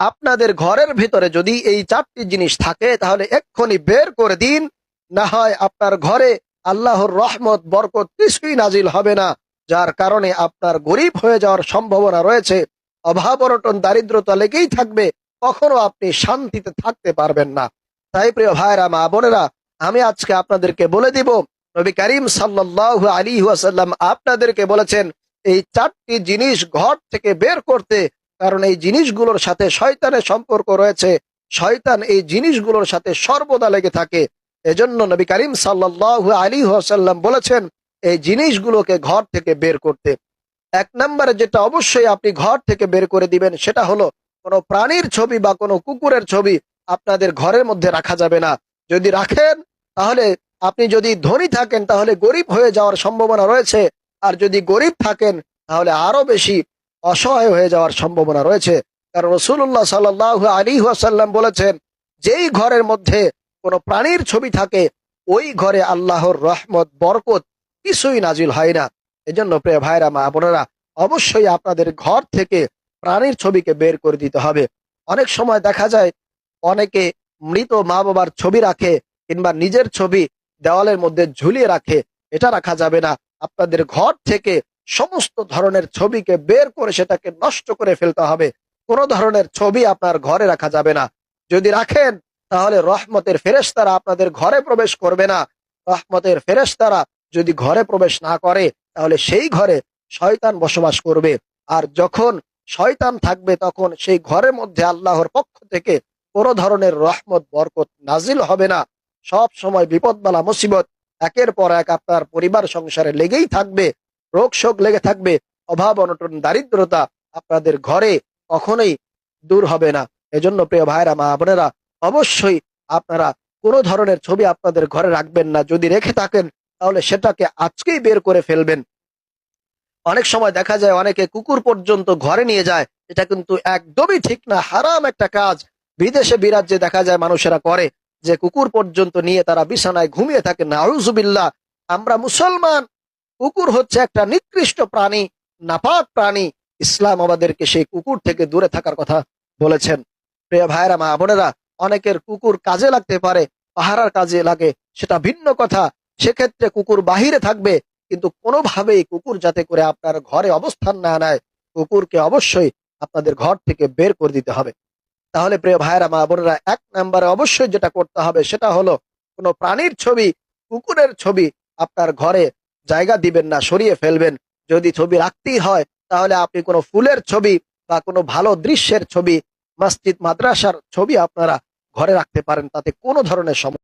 আপনাদের ঘরের ভিতরে যদি এই চারটি জিনিস থাকে, তাহলে এক্ষুনি বের করে দিন। না হয় আপনার ঘরে আল্লাহর রহমত, বরকত কিছুই নাজিল হবে না, যার কারণে আপনার গরিব হয়ে যাওয়ার সম্ভাবনা রয়েছে। অভাব অনটন, দারিদ্রতা লেগেই থাকবে, কখনো আপনি শান্তিতে থাকতে পারবেন না। তাই প্রিয় ভাইরা মা বোনেরা, আমি আজকে আপনাদেরকে বলে দিব, নবী করিম সাল্লাহ আলী ওয়াসাল্লাম আপনাদেরকে বলেছেন, এই চারটি জিনিস ঘর থেকে বের করতে কারণ এই জিনিসগুলোর সাথে শয়তানের সম্পর্ক রয়েছে। শয়তান এই জিনিসগুলোর সাথে সর্বদা লেগে থাকে। এজন্য নবী করিম সাল্লাহ আলী ওয়াসাল্লাম বলেছেন, এই জিনিসগুলোকে ঘর থেকে বের করতে। এক নম্বরে যেটা অবশ্যই আপনি ঘর থেকে বের করে দিবেন, সেটা হলো কোনো প্রাণীর ছবি বা কোনো কুকুরের ছবি আপনাদের ঘরের মধ্যে রাখা যাবে না। যদি রাখেন, তাহলে আপনি যদি ধনী থাকেন, তাহলে গরিব হয়ে যাওয়ার সম্ভাবনা রয়েছে। আর যদি গরিব থাকেন, তাহলে আরও বেশি অসহায় হয়ে যাওয়ার সম্ভাবনা রয়েছে। কারণ রসুল্লাহ সাল্লাহ আলী আসাল্লাম বলেছেন, যেই ঘরের মধ্যে কোনো প্রাণীর ছবি থাকে, ওই ঘরে আল্লাহর রহমত, বরকত কিছুই নাজিল হয় না। এজন্য প্রিয় ভাইরা, মা বোনেরা, অবশ্যই আপনাদের ঘর থেকে প্রাণীর ছবিকে বের করে দিতে হবে। অনেক সময় দেখা যায়, অনেকে মৃত মা বাবার ছবি রাখে কিংবা নিজের ছবি দেওয়ালের মধ্যে ঝুলিয়ে রাখে। এটা রাখা যাবে না। আপনাদের ঘর থেকে সমস্ত ধরনের ছবিকে বের করে সেটাকে নষ্ট করে ফেলতে হবে। কোনো ধরনের ছবি আপনার ঘরে রাখা যাবে না। যদি রাখেন, তাহলে রহমতের ফেরেশতারা আপনাদের ঘরে প্রবেশ করবে না। রহমতের ফেরেশতারা যদি ঘরে প্রবেশ না করে, তাহলে সেই ঘরে শয়তান বসবাস করবে। আর যখন শয়তান থাকবে, তখন সেই ঘরের মধ্যে আল্লাহর পক্ষ থেকে কোনো ধরনের রহমত, বরকত নাজিল হবে না। সব সময় বিপদবালা, মুসিবত একের পর এক আপনার পরিবার সংসারে লেগেই থাকবে। রোগ শোক লেগে থাকবে, অভাব, অনটন, দারিদ্রতা আপনাদের ঘরে কখনোই দূর হবে না। এজন্য প্রিয় ভাইরা মা বোনেরা, অবশ্যই আপনারা কোনো ধরনের ছবি আপনাদের ঘরে রাখবেন না। যদি রেখে থাকেন, তাহলে সেটাকে আজকেই বের করে ফেলবেন। অনেক সময় দেখা যায় অনেকে কুকুর পর্যন্ত ঘরে নিয়ে যায়। এটা কিন্তু একদমই ঠিক না, হারাম একটা কাজ। বিদেশে বিরাজ্যে দেখা যায় মানুষেরা করে, যে কুকুর পর্যন্ত নিয়ে তারা বিছানায় ঘুমিয়ে থাকে। নাউজুবিল্লাহ, আমরা মুসলমান কুকুর হচ্ছে একটা নিকৃষ্ট প্রাণী, নাপাক প্রাণী। ইসলাম আমাদেরকে সেই কুকুর থেকে দূরে থাকার কথা বলেছেন। প্রিয় ভাইরা মা বোনেরা, অনেকের কুকুর কাজে লাগতে পারে, পাহারার কাজে লাগে, সেটা ভিন্ন কথা। সেক্ষেত্রে কুকুর বাহিরে থাকবে, কিন্তু কোনোভাবেই কুকুর যাতে করে আপনার ঘরে অবস্থান না নেয়, কুকুরকে অবশ্যই আপনাদের ঘর থেকে বের করে দিতে হবে। তাহলে প্রিয় ভাইরা মা বোনেরা, এক নম্বরে অবশ্যই যেটা করতে হবে সেটা হলো, কোনো প্রাণীর ছবি, কুকুরের ছবি আপনার ঘরে জায়গা দিবেন না, সরিয়ে ফেলবেন। যদি ছবি রাখতেই হয়, তাহলে আপনি কোনো ফুলের ছবি বা কোনো ভালো দৃশ্যের ছবি, মসজিদ, মাদ্রাসার ছবি আপনারা ঘরে রাখতে পারেন, তাতে কোনো ধরনের সমস্যা